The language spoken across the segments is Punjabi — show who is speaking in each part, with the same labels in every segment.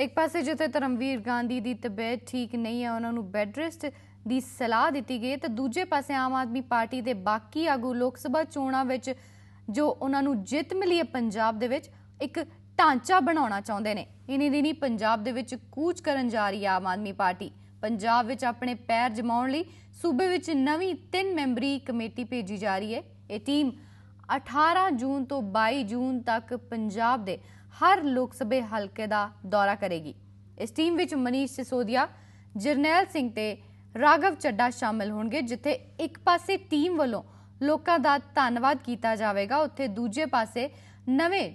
Speaker 1: ਇੱਕ ਪਾਸੇ ਜਿੱਥੇ ਧਰਮਵੀਰ ਗਾਂਧੀ ਦੀ ਤਬੀਅਤ ਠੀਕ ਨਹੀਂ ਹੈ, ਉਹਨਾਂ ਨੂੰ ਬੈੱਡ ਰੈਸਟ ਦੀ ਸਲਾਹ ਦਿੱਤੀ ਗਈ ਹੈ, ਤਾਂ ਦੂਜੇ ਪਾਸੇ ਆਮ ਆਦਮੀ ਪਾਰਟੀ ਦੇ ਬਾਕੀ ਆਗੂ ਲੋਕ ਸਭਾ ਚੋਣਾਂ ਵਿੱਚ ਜੋ ਉਹਨਾਂ ਨੂੰ ਜਿੱਤ ਮਿਲੀ ਹੈ ਪੰਜਾਬ ਦੇ ਵਿੱਚ, ਇੱਕ ਢਾਂਚਾ ਬਣਾਉਣਾ ਚਾਹੁੰਦੇ ਨੇ। ਇਨੀ ਦਿਨੀ ਪੰਜਾਬ ਦੇ ਵਿੱਚ ਕੂਚ ਕਰਨ ਜਾ ਰਹੀ ਹੈ ਆਮ ਆਦਮੀ ਪਾਰਟੀ। ਪੰਜਾਬ ਵਿੱਚ ਆਪਣੇ ਪੈਰ ਜਮਾਉਣ ਲਈ ਸੂਬੇ ਵਿੱਚ ਨਵੀਂ ਤਿੰਨ ਮੈਂਬਰੀ ਕਮੇਟੀ ਭੇਜੀ ਜਾ ਰਹੀ ਹੈ। ਇਹ ਟੀਮ 18 ਜੂਨ ਤੋਂ 22 ਜੂਨ ਤੱਕ ਪੰਜਾਬ ਦੇ ਹਰ ਲੋਕ ਸਭਾ ਹਲਕੇ ਦਾ ਦੌਰਾ ਕਰੇਗੀ। ਇਸ ਟੀਮ ਵਿੱਚ ਮਨੀਸ਼ ਸਿਸੋਦੀਆ, ਜਰਨੈਲ ਸਿੰਘ ਤੇ ਰਾਘਵ ਚੱਡਾ ਸ਼ਾਮਲ ਹੋਣਗੇ, ਜਿੱਥੇ ਇੱਕ ਪਾਸੇ ਟੀਮ ਵੱਲੋਂ ਲੋਕਾਂ ਦਾ ਧੰਨਵਾਦ ਕੀਤਾ ਜਾਵੇਗਾ। ਉੱਥੇ ਦੂਜੇ ਪਾਸੇ ਨਵੇਂ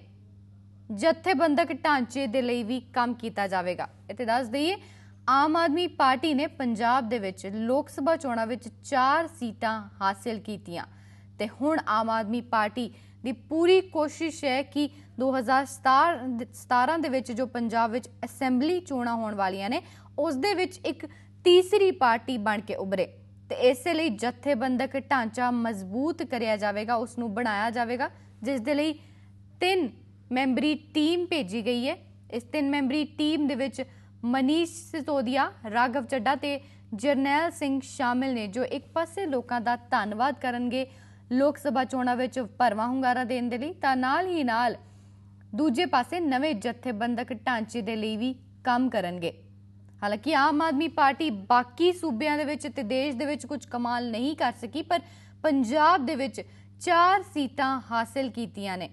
Speaker 1: ਜਥੇਬੰਦਕ ਢਾਂਚੇ ਦੇ ਲਈ ਵੀ ਕੰਮ ਕੀਤਾ ਜਾਵੇਗਾ। ਇੱਥੇ ਦੱਸ ਦਈਏ, ਆਮ ਆਦਮੀ ਪਾਰਟੀ ਨੇ ਪੰਜਾਬ ਦੇ ਵਿੱਚ ਲੋਕ ਸਭਾ ਚੋਣਾਂ ਵਿੱਚ 4 ਸੀਟਾਂ ਹਾਸਲ ਕੀਤੀਆਂ। ਤੇ ਹੁਣ ਆਮ ਆਦਮੀ ਪਾਰਟੀ ਦੀ ਪੂਰੀ ਕੋਸ਼ਿਸ਼ ਹੈ ਕਿ 2017 ਦੇ ਵਿੱਚ ਜੋ ਪੰਜਾਬ ਵਿੱਚ ਅਸੈਂਬਲੀ ਚੋਣਾਂ ਹੋਣ ਵਾਲੀਆਂ ਨੇ, ਉਸ ਦੇ ਵਿੱਚ ਇੱਕ ਤੀਸਰੀ ਪਾਰਟੀ ਬਣ ਕੇ ਉਭਰੇ। ਤੇ ਇਸੇ ਲਈ ਜਥੇਬੰਦਕ ਢਾਂਚਾ ਮਜ਼ਬੂਤ ਕਰਿਆ ਜਾਵੇਗਾ ਉਸ ਨੂੰ ਬਣਾਇਆ ਜਾਵੇਗਾ, ਜਿਸ ਦੇ ਲਈ ਤਿੰਨ ਮੈਂਬਰੀ ਟੀਮ ਭੇਜੀ ਗਈ ਹੈ। ਇਸ ਤਿੰਨ ਮੈਂਬਰੀ ਟੀਮ ਦੇ ਵਿੱਚ ਮਨੀਸ਼ ਸਿਸੋਦੀਆ, ਰਾਘਵ ਚੱਡਾ ਤੇ ਜਰਨੈਲ ਸਿੰਘ ਸ਼ਾਮਿਲ ਨੇ, ਜੋ ਇੱਕ ਪਾਸੇ ਲੋਕਾਂ ਦਾ ਧੰਨਵਾਦ ਕਰਨਗੇ ਲੋਕ ਸਭਾ ਚੋਣਾਂ ਵਿੱਚ ਭਰਵਾਂ ਹੁੰਗਾਰਾ ਦੇਣ ਦੇ ਲਈ, ਤਾਂ ਨਾਲ ਹੀ ਨਾਲ ਦੂਜੇ ਪਾਸੇ ਨਵੇਂ ਜਥੇਬੰਦਕ ਢਾਂਚੇ ਦੇ ਲਈ ਵੀ ਕੰਮ ਕਰਨਗੇ। ਹਾਲਾਂਕਿ ਆਮ ਆਦਮੀ ਪਾਰਟੀ ਬਾਕੀ ਸੂਬਿਆਂ ਦੇ ਵਿੱਚ ਤੇ ਦੇਸ਼ ਦੇ ਵਿੱਚ ਕੁਝ ਕਮਾਲ ਨਹੀਂ ਕਰ ਸਕੀ, ਪਰ ਪੰਜਾਬ ਦੇ ਵਿੱਚ 4 ਸੀਟਾਂ ਹਾਸਲ ਕੀਤੀਆਂ ਨੇ।